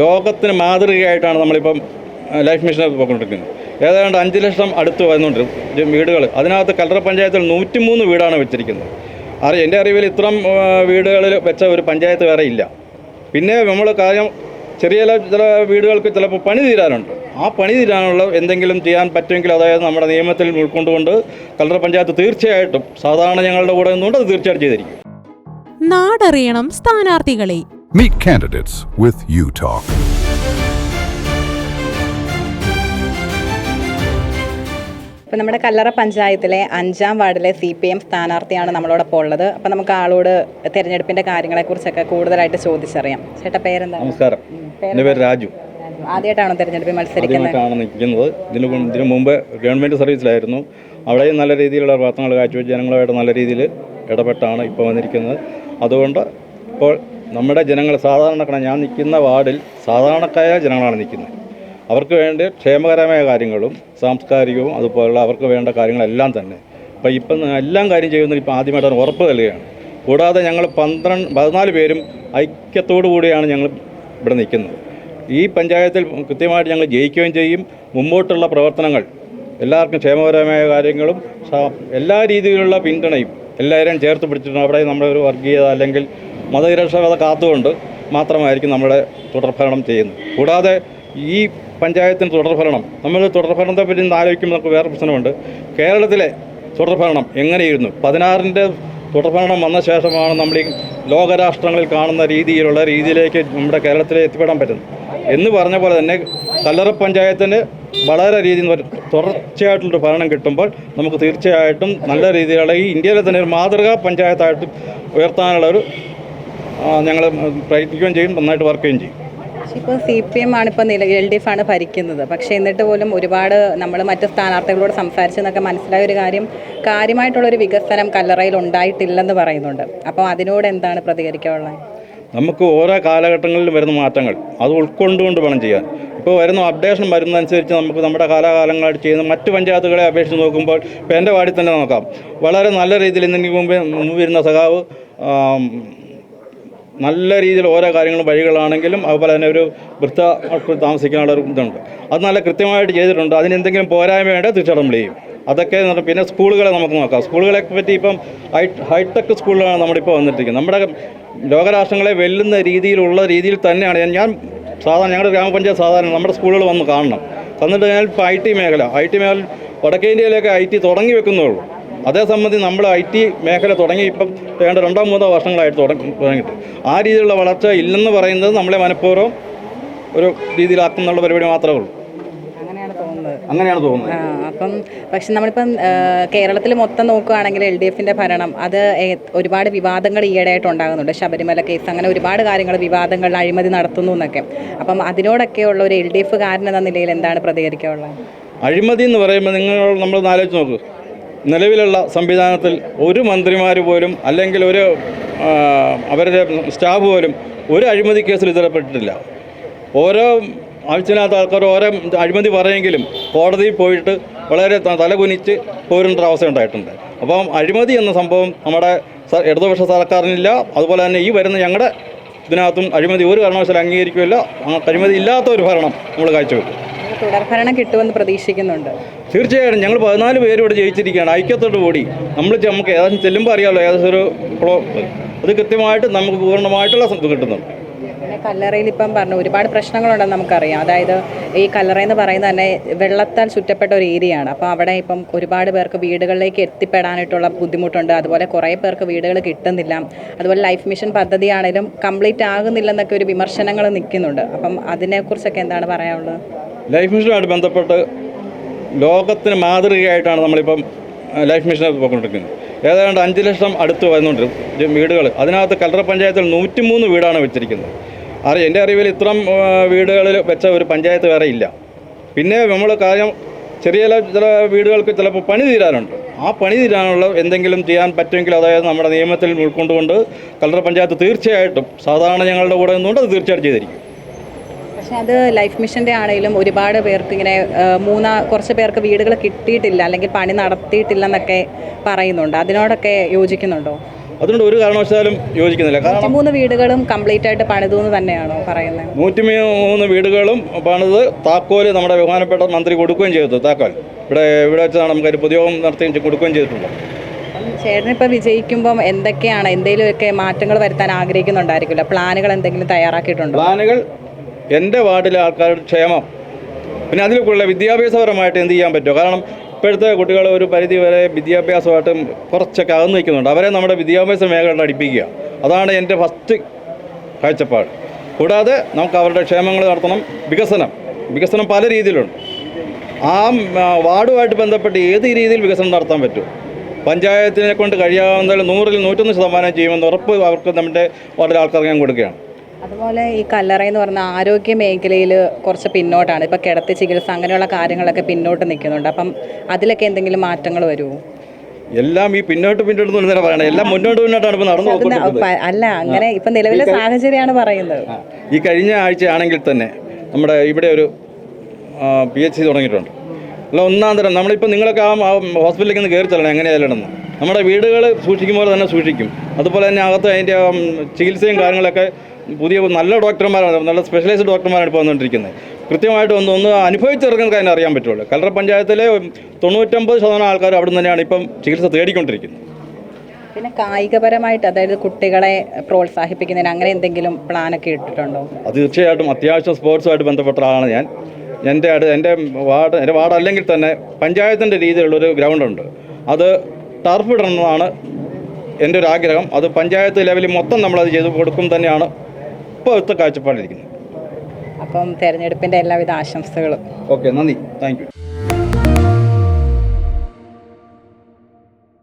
ലോകത്തിന് മാതൃകയായിട്ടാണ് നമ്മളിപ്പം life mission പോയിക്കൊണ്ടിരിക്കുന്നത്. ഏതാണ്ട് അഞ്ച് ലക്ഷം അടുത്ത് വന്നുകൊണ്ട് വീടുകൾ. അതിനകത്ത് കല്ലറ പഞ്ചായത്തിൽ നൂറ്റിമൂന്ന് വീടാണ് വെച്ചിരിക്കുന്നത്. അറി എന്റെ അറിവിൽ ഇത്രയും വീടുകളിൽ വെച്ച ഒരു പഞ്ചായത്ത് വേറെ ഇല്ല. പിന്നെ നമ്മൾ കാര്യം ചെറിയ ചില വീടുകൾക്ക് ചിലപ്പോൾ പണി തീരാനുണ്ട്. ആ പണി തീരാനുള്ള എന്തെങ്കിലും ചെയ്യാൻ പറ്റുമെങ്കിൽ അതായത് നമ്മുടെ നിയമത്തിൽ ഉൾക്കൊണ്ടുകൊണ്ട് കല്ലറ പഞ്ചായത്ത് തീർച്ചയായിട്ടും സാധാരണ ഞങ്ങളുടെ കൂടെ നിന്നുകൊണ്ട് അത് തീർച്ചയായിട്ടും ചെയ്തിരിക്കും. നാടറിയണം സ്ഥാനാർത്ഥികളെ. Meet candidates with you Talk. ഇപ്പം നമ്മുടെ കല്ലറ പഞ്ചായത്തിലെ അഞ്ചാം വാർഡിലെ സി പി എം സ്ഥാനാർത്ഥിയാണ് നമ്മളോടൊപ്പം ഉള്ളത്. അപ്പം നമുക്ക് ആളോട് തിരഞ്ഞെടുപ്പിന്റെ കാര്യങ്ങളെക്കുറിച്ചൊക്കെ കൂടുതലായിട്ട് ചോദിച്ചറിയാം. ചേട്ടാ പേരെന്താ? നമസ്കാരം. എന്റെ പേര് രാജു. ആദ്യമായിട്ടാണോ തിരഞ്ഞെടുപ്പിൽ മത്സരിക്കുന്നത്? ആദ്യമായിട്ടാണ് നിൽക്കുന്നത്. ഇതിന് മുൻ- ഇതിനു മുമ്പ് ഗവൺമെന്റ് സർവീസിലായിരുന്നു. അവിടെയും നല്ല രീതിയിലുള്ള പ്രവർത്തനങ്ങൾ കാഴ്ചവെച്ച് ജനങ്ങളുമായിട്ട് നല്ല രീതിയിൽ ഇടപെട്ടാണ് ഇപ്പോൾ വന്നിരിക്കുന്നത്. അതുകൊണ്ട് ഇപ്പോൾ നമ്മുടെ ജനങ്ങൾ സാധാരണക്കാരാണ് ഞാൻ നിൽക്കുന്ന വാർഡിൽ സാധാരണക്കാരായ ജനങ്ങളാണ് നിൽക്കുന്നത്. അവർക്ക് വേണ്ട ക്ഷേമകരമായ കാര്യങ്ങളും സാംസ്കാരികവും അതുപോലുള്ള അവർക്ക് വേണ്ട കാര്യങ്ങളെല്ലാം തന്നെ. അപ്പോൾ ഇപ്പം എല്ലാം കാര്യം ചെയ്യുന്നത് ഇപ്പം ആദ്യമായിട്ടാണ് ഉറപ്പ് നൽകുകയാണ്. കൂടാതെ ഞങ്ങൾ പന്ത്രണ്ട് പതിനാല് പേരും ഐക്യത്തോടു കൂടിയാണ് ഞങ്ങൾ ഇവിടെ നിൽക്കുന്നത്. ഈ പഞ്ചായത്തിൽ കൃത്യമായിട്ട് ഞങ്ങൾ ജയിക്കുകയും ചെയ്യും. മുമ്പോട്ടുള്ള പ്രവർത്തനങ്ങൾ എല്ലാവർക്കും ക്ഷേമകരമായ കാര്യങ്ങളും എല്ലാ രീതിയിലുള്ള പിന്തുണയും എല്ലാവരെയും ചേർത്ത് പിടിച്ചിട്ടുണ്ട്. അവിടെ നമ്മുടെ ഒരു വർഗീയത അല്ലെങ്കിൽ മതനിരക്ഷകത കാത്തുകൊണ്ട് മാത്രമായിരിക്കും നമ്മുടെ തുടർഭരണം ചെയ്യുന്നത്. കൂടാതെ ഈ പഞ്ചായത്തിന് തുടർഭരണം നമ്മൾ തുടർഭരണത്തെ പറ്റി ഇന്ന് ആലോചിക്കുമ്പോൾ നമുക്ക് വേറെ പ്രശ്നമുണ്ട്. കേരളത്തിലെ തുടർഭരണം എങ്ങനെയിരുന്നു? പതിനാറിന്റെ തുടർഭരണം വന്ന ശേഷമാണ് നമ്മൾ ഈ ലോകരാഷ്ട്രങ്ങളിൽ കാണുന്ന രീതിയിലുള്ള രീതിയിലേക്ക് നമ്മുടെ കേരളത്തിൽ എത്തിപ്പെടാൻ പറ്റുന്നത്. എന്ന് പറഞ്ഞ പോലെ തന്നെ കല്ലറ പഞ്ചായത്തിന് വളരെ രീതിയിൽ തുടർച്ചയായിട്ടുള്ളൊരു ഭരണം കിട്ടുമ്പോൾ നമുക്ക് തീർച്ചയായിട്ടും നല്ല രീതിയിലുള്ള ഈ ഇന്ത്യയിലെ തന്നെ ഒരു മാതൃകാ പഞ്ചായത്തായിട്ട് ഉയർത്താനുള്ള ഒരു ഞങ്ങൾ പ്രയത്നിക്കുകയും ചെയ്യും നന്നായിട്ട് വർക്ക് ചെയ്യുകയും ചെയ്യും ഇപ്പോൾ സി പി എം ആണ് ഇപ്പോൾ നിലവിൽ എൽ ഡി എഫ് ആണ് ഭരിക്കുന്നത്. പക്ഷേ എന്നിട്ട് പോലും ഒരുപാട് നമ്മൾ മറ്റ് സ്ഥാനാർത്ഥികളോട് സംസാരിച്ചെന്നൊക്കെ മനസ്സിലായ ഒരു കാര്യം കാര്യമായിട്ടുള്ളൊരു വികസനം കല്ലറയിൽ ഉണ്ടായിട്ടില്ലെന്ന് പറയുന്നുണ്ട്. അപ്പോൾ അതിനോട് എന്താണ് പ്രതികരിക്കാനുള്ളത്? നമുക്ക് ഓരോ കാലഘട്ടങ്ങളിലും വരുന്ന മാറ്റങ്ങൾ അത് ഉൾക്കൊണ്ടുകൊണ്ട് വേണം ചെയ്യാൻ. ഇപ്പോൾ വരുന്ന അപ്ഡേഷൻ വരുന്നതനുസരിച്ച് നമുക്ക് നമ്മുടെ കാലാകാലങ്ങളായിട്ട് ചെയ്യുന്ന മറ്റ് പഞ്ചായത്തുകളെ അപേക്ഷിച്ച് നോക്കുമ്പോൾ ഇപ്പോൾ എന്റെ വാർഡിൽ തന്നെ നോക്കാം. വളരെ നല്ല രീതിയിൽ ഇന്നെനിക്ക് മുമ്പ് മുമ്പ് വരുന്ന സഖാവ് നല്ല രീതിയിൽ ഓരോ കാര്യങ്ങളും വഴികളാണെങ്കിലും അതുപോലെ തന്നെ ഒരു വൃത്ത താമസിക്കാനുള്ള ഇതുണ്ട്. അത് നല്ല കൃത്യമായിട്ട് ചെയ്തിട്ടുണ്ട്. അതിന് എന്തെങ്കിലും പോരായ്മയുണ്ട് തീർച്ചയായിട്ടും നമ്മൾ ചെയ്യും. അതൊക്കെ പിന്നെ സ്കൂളുകളെ നമുക്ക് നോക്കാം. സ്കൂളുകളെ പറ്റി ഇപ്പം ഹൈ ഹൈടെക് സ്കൂളുകളാണ് നമ്മളിപ്പോൾ വന്നിട്ടിരിക്കുന്നത്. നമ്മുടെ ലോകരാഷ്ട്രങ്ങളെ വെല്ലുന്ന രീതിയിലുള്ള രീതിയിൽ തന്നെയാണ്. ഞാൻ- സാധാരണ ഞങ്ങളുടെ ഗ്രാമപഞ്ചായത്ത് സാധാരണ നമ്മുടെ സ്കൂളുകൾ വന്ന് കാണണം. എന്നിട്ട് ഞാൻ ഇപ്പോൾ ഐ ടി മേഖല ഐ ടി മേഖല വടക്കേ ഇന്ത്യയിലേക്ക് ഐ ടി തുടങ്ങി വെക്കുന്നുള്ളൂ അതേ സംബന്ധി നമ്മൾ ഐ ടി മേഖല തുടങ്ങി ഇപ്പം വേണ്ട രണ്ടോ മൂന്നോ വർഷങ്ങളായിട്ട് തുടങ്ങി തുടങ്ങിയിട്ട്. ആ രീതിയിലുള്ള വളർച്ച ഇല്ലെന്ന് പറയുന്നത് നമ്മളെ മനഃപൂർവം ഒരു രീതിയിലാക്കുന്നുള്ള പരിപാടി മാത്രമേ ഉള്ളൂ. അങ്ങനെയാണ് തോന്നുന്നത്. അപ്പം പക്ഷെ നമ്മളിപ്പം കേരളത്തിൽ മൊത്തം നോക്കുകയാണെങ്കിൽ എൽ ഡി എഫിന്റെ ഭരണം അത് ഒരുപാട് വിവാദങ്ങൾ ഈയിടെയായിട്ട് ഉണ്ടാകുന്നുണ്ട്. ശബരിമല കേസ് അങ്ങനെ ഒരുപാട് കാര്യങ്ങൾ വിവാദങ്ങൾ അഴിമതി നടത്തുന്നു എന്നൊക്കെ. അപ്പം അതിനോടൊക്കെയുള്ള ഒരു എൽ ഡി എഫ് കാരൻ എന്ന നിലയിൽ എന്താണ് പ്രതികരിക്കാനുള്ളത്? അഴിമതി എന്ന് പറയുമ്പോൾ നിങ്ങൾ നമ്മൾ ആലോചിച്ച് നോക്ക്. നിലവിലുള്ള സംവിധാനത്തിൽ ഒരു മന്ത്രിമാർ പോലും അല്ലെങ്കിൽ ഒരു അവരുടെ സ്റ്റാഫ് പോലും ഒരു അഴിമതി കേസിൽ ഇതരപ്പെട്ടിട്ടില്ല. ഓരോ ആവശ്യമില്ലാത്ത ആൾക്കാർ ഓരോ അഴിമതി പറയുമെങ്കിലും കോടതിയിൽ പോയിട്ട് വളരെ തലകുനിച്ച് പോരേണ്ട അവസ്ഥ ഉണ്ടായിട്ടുണ്ട്. അപ്പം അഴിമതി എന്ന സംഭവം നമ്മുടെ ഇടതുപക്ഷ സർക്കാരിനില്ല. അതുപോലെ തന്നെ ഈ വരുന്ന ഞങ്ങളുടെ ഇതിനകത്തും അഴിമതി ഒരു കാരണവശാലും അംഗീകരിക്കുമല്ലോ അഴിമതി ഇല്ലാത്ത ഒരു ഭരണം നമ്മൾ കാഴ്ചവെക്കും. തുടർഭരണം കിട്ടുമെന്ന് പ്രതീക്ഷിക്കുന്നുണ്ട്. തീർച്ചയായിട്ടും ഞങ്ങൾ പതിനാല് പേര് ഇവിടെ ജയിച്ചിരിക്കുകയാണ്. ഐക്യത്തോട് കൂടി. നമ്മൾ നമുക്ക് ഏകദേശം ചെല്ലുമ്പോൾ അറിയാമല്ലോ ഏകദേശം അത് കൃത്യമായിട്ട് നമുക്ക് പൂർണമായിട്ടുള്ള കിട്ടുന്നുണ്ട്. പിന്നെ കല്ലറയിൽ ഇപ്പം പറഞ്ഞു ഒരുപാട് പ്രശ്നങ്ങളുണ്ടെന്ന് നമുക്കറിയാം. അതായത് ഈ കല്ലറ എന്ന് പറയുന്നത് തന്നെ വെള്ളത്താൽ ചുറ്റപ്പെട്ട ഒരു ഏരിയയാണ്. അപ്പോൾ അവിടെ ഇപ്പം ഒരുപാട് പേർക്ക് വീടുകളിലേക്ക് എത്തിപ്പെടാനായിട്ടുള്ള ബുദ്ധിമുട്ടുണ്ട്. അതുപോലെ കുറേ പേർക്ക് വീടുകൾ കിട്ടുന്നില്ല. അതുപോലെ ലൈഫ് മിഷൻ പദ്ധതിയാണെങ്കിലും കംപ്ലീറ്റ് ആകുന്നില്ലെന്നൊക്കെ ഒരു വിമർശനങ്ങൾ നിൽക്കുന്നുണ്ട്. അപ്പം അതിനെക്കുറിച്ചൊക്കെ എന്താണ് പറയാനുള്ളത്? ലൈഫ് മിഷനുമായിട്ട് ബന്ധപ്പെട്ട് ലോകത്തിന് മാതൃകയായിട്ടാണ് നമ്മളിപ്പം ലൈഫ് മിഷൻ പോയിക്കൊണ്ടിരിക്കുന്നത്. ഏതാണ്ട് അഞ്ച് ലക്ഷം അടുത്ത് വരുന്നുണ്ട് വീടുകൾ. അതിനകത്ത് കല്ലറ പഞ്ചായത്തിൽ നൂറ്റിമൂന്ന് വീടാണ് വെച്ചിരിക്കുന്നത്. അറി എന്റെ അറിവിൽ ഇത്രയും വീടുകളിൽ വെച്ച ഒരു പഞ്ചായത്ത് വേറെ ഇല്ല. പിന്നെ നമ്മൾ കാര്യം ചെറിയ ചില വീടുകൾക്ക് ചിലപ്പോൾ പണി തീരാനുണ്ട്. ആ പണി തീരാനുള്ള എന്തെങ്കിലും ചെയ്യാൻ പറ്റുമെങ്കിൽ അതായത് നമ്മുടെ നിയമത്തിൽ ഉൾക്കൊണ്ടുകൊണ്ട് കല്ലറ പഞ്ചായത്ത് തീർച്ചയായിട്ടും സാധാരണ ഞങ്ങളുടെ കൂടെ നിന്നുകൊണ്ട് അത് തീർച്ചയായിട്ടും ചെയ്തിരിക്കും. പക്ഷേ അത് ലൈഫ് മിഷന്റെ ആണെങ്കിലും ഒരുപാട് പേർക്ക് ഇങ്ങനെ മൂന്നാ കുറച്ച് പേർക്ക് വീടുകൾ കിട്ടിയിട്ടില്ല അല്ലെങ്കിൽ പണി നടത്തിയിട്ടില്ലെന്നൊക്കെ പറയുന്നുണ്ട്. അതിനോടൊക്കെ യോജിക്കുന്നുണ്ടോ? അതുകൊണ്ട് ഒരു കാരണവശാലും യോജിക്കുന്നില്ല. കാരണം മൂന്ന് വീടുകളും കംപ്ലീറ്റ് ആയിട്ട് പണിതു എന്ന് തന്നെയാണോ പറയുന്നത്? നൂറ്റി മൂന്ന് വീടുകളും പണിത് താക്കോൽ നമ്മുടെ ബഹുമാനപ്പെട്ട മന്ത്രി കൊടുക്കുകയും ചെയ്തു. താക്കോൽ ഇവിടെ ഇവിടെ വെച്ചാണ് നമുക്കൊരു പൊതുയോഗം നടത്തി കൊടുക്കുകയും ചെയ്തിട്ടുണ്ട് ചേട്ടനിപ്പോൾ വിജയിക്കുമ്പോൾ വിജയിക്കുമ്പം എന്തൊക്കെയാണ്? എന്തെങ്കിലുമൊക്കെ മാറ്റങ്ങൾ വരുത്താൻ ആഗ്രഹിക്കുന്നുണ്ടായിരിക്കില്ല പ്ലാനുകൾ എന്തെങ്കിലും തയ്യാറാക്കിയിട്ടുണ്ടോ? പ്ലാനുകൾ എന്റെ വാർഡിലെ ആൾക്കാരുടെ ക്ഷേമം. പിന്നെ അതിലേക്കുള്ള വിദ്യാഭ്യാസപരമായിട്ട് എന്ത് ചെയ്യാൻ പറ്റുമോ? കാരണം ഇപ്പോഴത്തെ കുട്ടികൾ ഒരു പരിധി വരെ വിദ്യാഭ്യാസമായിട്ടും കുറച്ചൊക്കെ അകന്നു നിൽക്കുന്നുണ്ട്. അവരെ നമ്മുടെ വിദ്യാഭ്യാസ മേഖല അടിപ്പിക്കുക. അതാണ് എന്റെ ഫസ്റ്റ് കാഴ്ചപ്പാട്. കൂടാതെ നമുക്ക് അവരുടെ ക്ഷേമങ്ങൾ നടത്തണം. വികസനം. വികസനം പല രീതിയിലുണ്ട്. ആ വാർഡുമായിട്ട് ബന്ധപ്പെട്ട് ഏത് രീതിയിൽ വികസനം നടത്താൻ പറ്റും? പഞ്ചായത്തിനെ കൊണ്ട് കഴിയാവുന്നതിൽ നൂറിൽ നൂറ്റൊന്ന് ശതമാനം ചെയ്യുമെന്ന് ഉറപ്പ് അവർക്ക് നമ്മുടെ വാർഡിലെ ആൾക്കാർക്ക് ഞാൻ കൊടുക്കുകയാണ്. അതുപോലെ ഈ കല്ലറ എന്ന് പറഞ്ഞ ആരോഗ്യ മേഖലയിൽ കുറച്ച് പിന്നോട്ടാണ്. ഇപ്പം കിടത്തി ചികിത്സ അങ്ങനെയുള്ള കാര്യങ്ങളൊക്കെ പിന്നോട്ട് നിൽക്കുന്നുണ്ട്. അപ്പം അതിലൊക്കെ എന്തെങ്കിലും മാറ്റങ്ങൾ വരുമോ? എല്ലാം ഈ പിന്നോട്ട് പിന്നോട്ട് തന്നെ പറയണേ. എല്ലാം മുന്നോട്ട് മുന്നോട്ടാണ് ഇപ്പോൾ നടന്നു അല്ല അങ്ങനെ ഇപ്പം നിലവിലെ സാഹചര്യമാണ് പറയുന്നത്. ഈ കഴിഞ്ഞ ആഴ്ച ആണെങ്കിൽ തന്നെ നമ്മുടെ ഇവിടെ ഒരു പി എച്ച് സി തുടങ്ങിയിട്ടുണ്ട്. അല്ല ഒന്നാം തരം നമ്മളിപ്പോൾ നിങ്ങളൊക്കെ ആ ഹോസ്പിറ്റലിലേക്ക് ഒന്ന് കയറി ചെല്ലണം എങ്ങനെയായാലും നമ്മുടെ വീടുകൾ സൂക്ഷിക്കുമ്പോൾ തന്നെ സൂക്ഷിക്കും. അതുപോലെ തന്നെ അകത്ത് അതിന്റെ ചികിത്സയും കാര്യങ്ങളൊക്കെ പുതിയ നല്ല ഡോക്ടർമാരാണ് നല്ല സ്പെഷ്യലൈസ്ഡ് ഡോക്ടർമാരാണ് ഇപ്പോൾ വന്നുകൊണ്ടിരിക്കുന്നത്. കൃത്യമായിട്ട് ഒന്ന് ഒന്ന് അനുഭവിച്ചിറങ്ങുന്നവർക്ക് അതിനെ അറിയാൻ പറ്റുള്ളൂ. കല്ലറ പഞ്ചായത്തിലെ തൊണ്ണൂറ്റമ്പത് ശതമാനം ആൾക്കാർ അവിടെ തന്നെയാണ് ഇപ്പം ചികിത്സ തേടിക്കൊണ്ടിരിക്കുന്നത്. പിന്നെ കായികപരമായിട്ട് അതായത് കുട്ടികളെ പ്രോത്സാഹിപ്പിക്കുന്നതിന് അങ്ങനെ എന്തെങ്കിലും പ്ലാനൊക്കെ ഇട്ടിട്ടുണ്ടോ? അത് തീർച്ചയായിട്ടും അത്യാവശ്യം സ്പോർട്സുമായിട്ട് ബന്ധപ്പെട്ട ആളാണ് ഞാൻ. എന്റെ അടു എന്റെ വാർഡ് എന്റെ വാർഡ് അല്ലെങ്കിൽ തന്നെ പഞ്ചായത്തിന്റെ രീതിയിലുള്ളൊരു ഗ്രൗണ്ടുണ്ട്. അത് ടർഫ് ഇടണമെന്നാണ് എന്റെ ഒരു ആഗ്രഹം. അത് പഞ്ചായത്ത് ലെവലിൽ മൊത്തം നമ്മളത് ചെയ്ത് കൊടുക്കും തന്നെയാണ് ഇപ്പോഴത്തെ കാഴ്ചപ്പാടിരിക്കുന്നത് അപ്പം തെരഞ്ഞെടുപ്പിന്റെ എല്ലാവിധ ആശംസകളും. ഓക്കെ നന്ദി. Thank you.